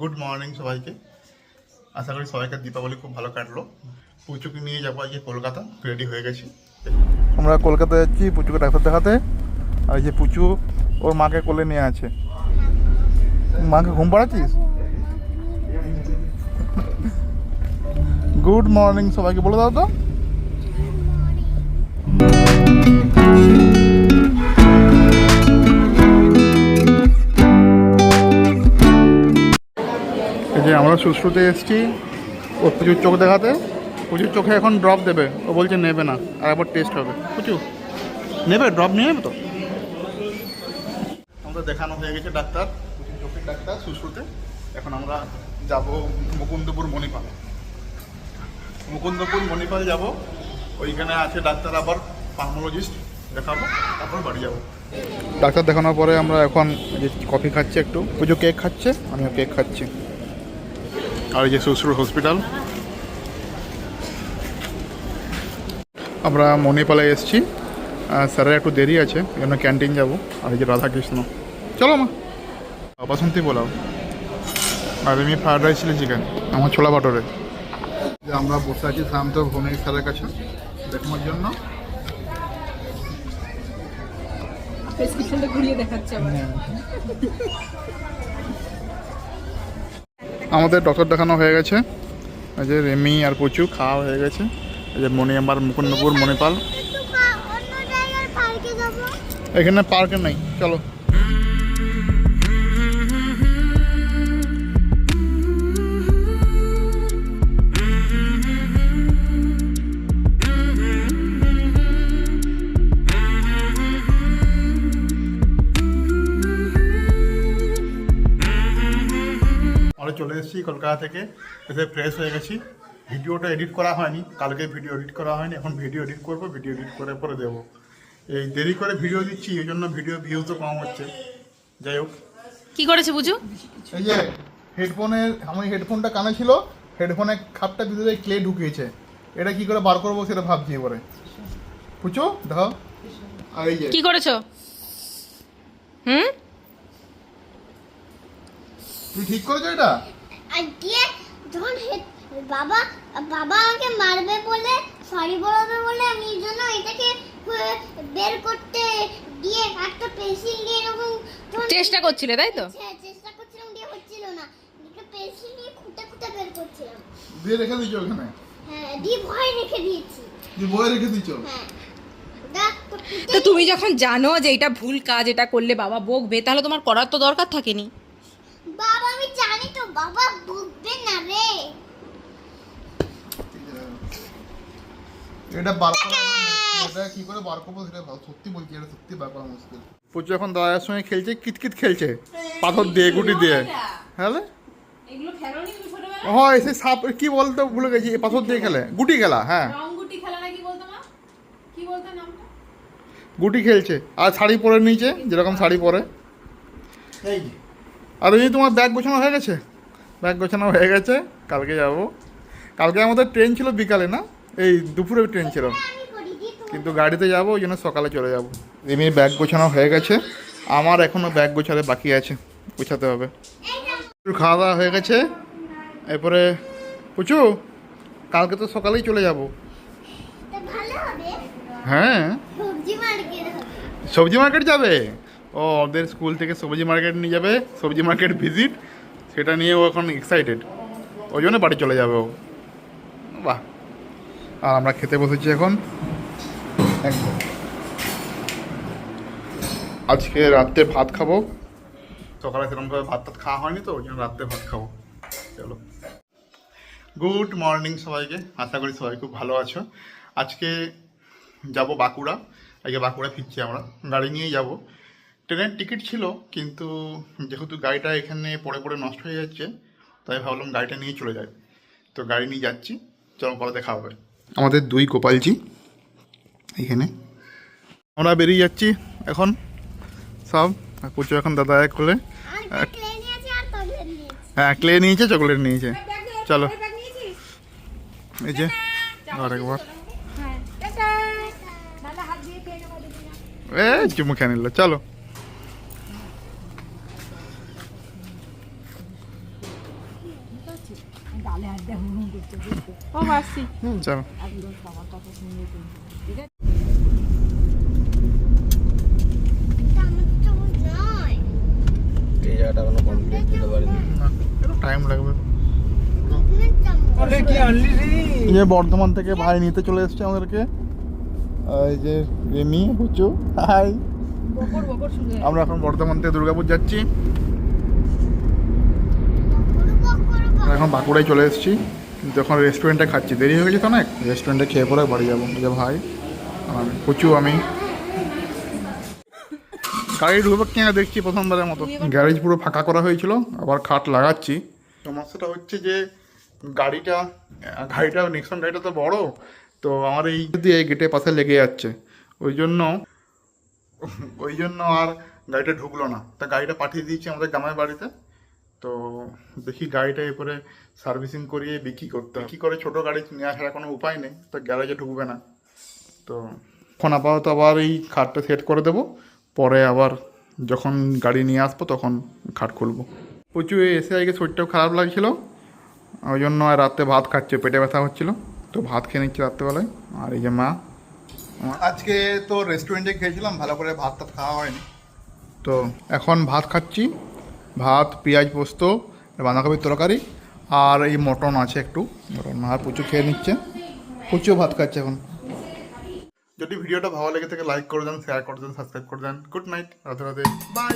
Good morning সবাইকে। আশা করি সবাইকে দীপাবলি খুব ভালো কাটলো। পুচুকে নিয়ে যাব আজকে কলকাতা রেডি হয়ে গেছি। আমরা কলকাতা যাচ্ছি পুচুকে ডাক্তার দেখাতে। আর এই যে পুচু ওর মাকে কোলে নিয়ে আছে। মাকে ঘুম পাড়াচ্ছিস? গুড মর্নিং সবাইকে বলে দাও তো। আমরা শুশ্রুতে এসেছি ও পুজোর চোখ দেখাতে। পুজোর চোখে এখন ড্রপ দেবে। ও বলছে নেবে না, আর একবার টেস্ট হবে। পুচু নেবে ড্রপ নিয়ে নেবে তো? আমাদের দেখানো হয়ে গেছে ডাক্তার চোখের ডাক্তার শুশ্রুতে। এখন আমরা যাব মুকুন্দপুর মণিপাল। মুকুন্দপুর মণিপাল যাব। ওইখানে আছে ডাক্তার আবার পার্মোলজিস্ট দেখাবো, তারপর বাড়ি যাব। ডাক্তার দেখানোর পরে আমরা এখন যে কফি খাচ্ছি একটু। পুজো কেক খাচ্ছে, আমিও কেক খাচ্ছি। আর এই যে শ্বশুর হসপিটাল। আমরা মণিপালে এসেছি। স্যারের একটু দেরি আছে জন্য ক্যান্টিন যাব। আর এই যে রাধাকৃষ্ণ। চলো মা। বাসন্তী পোলাও। আর এমনি ফ্রায়েড রাইস চিলি চিকেন আমার ছোলা বাটরে। আমরা বসে আছি শান্ত ভৌমিক স্যারের কাছে দেখানোর জন্য। প্রেসক্রিপশনটা ঘুরিয়ে দেখাচ্ছে আমাদের ডক্টর দেখানো হয়ে গেছে। এই যে রেমি আর কচু খাওয়া হয়ে গেছে। এই যে মনি আমার মুকুন্দপুর মণিপাল। এখানে পার্কে নেই চলো। চলে এসেছি কলকাতা থেকে এসে ফ্রেশ হয়ে গেছি। ভিডিওটা এডিট করা হয়নি কালকে ভিডিও এডিট করা হয়নি এখন ভিডিও এডিট করব ভিডিও এডিট করে পরে দেবো। এই দেরি করে ভিডিও দিচ্ছি এই জন্য ভিডিও ভিউজও কম হচ্ছে। যাই হোক। কি করেছে বুঝু? এই যে হেডফোনের আমার হেডফোনটা কানে ছিল হেডফোনের খাপটা ভিতরে ক্লে ঢুকিয়েছে। এটা কি করে বার করব সেটা ভাবছি এবারে। পুচো দেখো আর এই যে। কি করেছ? হুম? তুই ঠিক করেছ এটা? আর দিয়ে যখন হে- বাবা বাবা আমাকে মারবে বলে সরি বলবে বলে আমি জন্য এটাকে বের করতে দিয়ে একটা পেন্সিল দিয়ে এরকম চেষ্টা করছিলে তাই তো? চে- চেষ্টা করছিলাম দিয়ে হচ্ছিল না। একটা পেন্সিল দিয়ে খুঁটে খুঁটে বের করছিলাম। দিয়ে রেখে দিচ্ছ ওখানে? হ্যাঁ দিয়ে ভয় রেখে দিয়েছি। দিয়ে বয়ে রেখে দিচ্ছ হ্যাঁ। তো তুমি যখন জানো যে এটা ভুল কাজ এটা করলে বাবা বকবে তাহলে তোমার করার তো দরকার থাকেনি। বাবা আমি জানি তো বাবা বুঝবে না রে। এটা বার এটা কি করে বার করব সেটা সত্যি বলছি এটা সত্যি বার করা মুশকিল। এখন দাদার সঙ্গে খেলছে কিতকিত খেলছে পাথর দিয়ে গুটি দিয়ে। হ্যাঁ এগুলো খেলোনি তুমি ছোটবেলায়? হয় সে সাপ কি বলতে ভুলে গেছি পাথর দিয়ে খেলে গুটি খেলা হ্যাঁ। রংগুটি খেলা নাকি বলতো মা? কি বলতো নামটা? গুটি খেলছে আর শাড়ি পরে নিচে যেরকম শাড়ি পরে। আর এই তোমার ব্যাগ গোছানো হয়ে গেছে? ব্যাগ গোছানো হয়ে গেছে কালকে যাব। কালকে আমাদের ট্রেন ছিল বিকালে না? এই দুপুরে ট্রেন ছিল। কিন্তু গাড়িতে যাব ওই জন্য সকালে চলে যাব। এমনি ব্যাগ গোছানো হয়ে গেছে। আমার এখনও ব্যাগ গোছাতে বাকি আছে। গোছাতে হবে। একটু খাওয়া দাওয়া হয়ে গেছে। এরপরে পুচু কালকে তো সকালেই চলে যাব। হ্যাঁ। সবজি মার্কেট যাবে? ও, ওদের স্কুল থেকে সবজি মার্কেট নিয়ে যাবে, সবজি মার্কেট ভিজিট, সেটা নিয়ে ও এখন এক্সাইটেড ওই জন্য বাড়ি চলে যাবে ও। বাহ। আর আমরা খেতে বসেছি এখন। একদম। আজকে রাত্রে ভাত খাব। সকালে সেরকমভাবে ভাত টাত খাওয়া হয়নি তো, ওই জন্য রাত্রে ভাত খাব। চলো। গুড মর্নিং সবাইকে। আশা করি সবাই খুব ভালো আছো। আজকে যাব বাঁকুড়া। আজকে বাঁকুড়া ফিরছি আমরা। গাড়ি নিয়েই যাব। ট্রেনের টিকিট ছিল কিন্তু যেহেতু গাড়িটা এখানে পড়ে পড়ে নষ্ট হয়ে যাচ্ছে তাই ভাবলাম গাড়িটা নিয়ে চলে যাই। তো গাড়ি নিয়ে যাচ্ছি চলো পরে দেখা হবে। আমাদের দুই গোপালজি এখানে। আমরা বেরিয়ে যাচ্ছি এখন। সব আর পুজো এখন দাদা এক নিয়েছে হ্যাঁ ক্লে নিয়েছে চকলেট নিয়েছে। চলো। এই যে আর একবার। এ চুমু খেয়ে নিল। চলো গালে হাত দিয়ে হুম হুম করছে বুঝতে ও মাসি চলো একদম সবার কথা শুনবে তুমি ঠিক আছে এটা আমার চামচ নয় এই জায়গাটা এখনও কমপ্লিট দিতে পারিনি টাইম লাগবে আপনার চামচ আরে কি আনলি রে? এই যে বর্ধমান থেকে ভাই নিতে চলে এসছে আমাদেরকে। এই যে রেমি হুচু হাই। বকর বকর শুনে। আমরা এখন বর্ধমান থেকে দুর্গাপুর যাচ্ছি। এখন বাঁকুড়ায় চলে এসেছি। কিন্তু এখন রেস্টুরেন্টে খাচ্ছি দেরি হয়ে গেছে তো অনেক? রেস্টুরেন্টে খেয়ে পরে বাড়ি যাব। এই যে ভাই আর আমি হুচু আমি। গাড়ি ঢুকবে কিনা দেখছি প্রথমবারের মতো। গ্যারেজ পুরো ফাঁকা করা হয়েছিল আবার খাট লাগাচ্ছি। সমস্যাটা হচ্ছে যে গাড়িটা গাড়িটা নেক্সন গাড়িটা তো বড় তো আমার এই দিয়ে গেটের পাশে লেগে যাচ্ছে। ওই জন্য ওই জন্য আর গাড়িটা ঢুকলো না। তা গাড়িটা পাঠিয়ে দিয়েছি আমাদের গ্রামের বাড়িতে। তো দেখি গাড়িটা এরপরে সার্ভিসিং করিয়ে বিক্রি করতে। বিক্রি করে ছোটো গাড়ি নেওয়া ছাড়া কোনো উপায় নেই তো গ্যারেজে ঢুকবে না। তো এখন আপাতত আবার এই খাটটা সেট করে দেবো পরে আবার যখন গাড়ি নিয়ে আসব তখন খাট খুলবো। প্রচুর এসে আগে শরীরটাও খারাপ লাগছিল ওই জন্য আর রাতে ভাত খাচ্ছে পেটে ব্যথা হচ্ছিল। তো ভাত খেয়ে নিচ্ছি রাত্রেবেলায় আর এই যে মা আজকে তো রেস্টুরেন্টে খেয়েছিলাম ভালো করে ভাত টাত খাওয়া হয়নি। তো এখন ভাত খাচ্ছি ভাত পেঁয়াজ পোস্ত বাঁধাকপির তরকারি আর এই মটন আছে একটু। মটন আর প্রচুর খেয়ে নিচ্ছে। প্রচুর ভাত খাচ্ছে এখন। যদি ভিডিওটা ভালো লেগে থাকে লাইক করে দেন শেয়ার করে দেন সাবস্ক্রাইব করে দেন। গুড নাইট রাতে রাতে বাই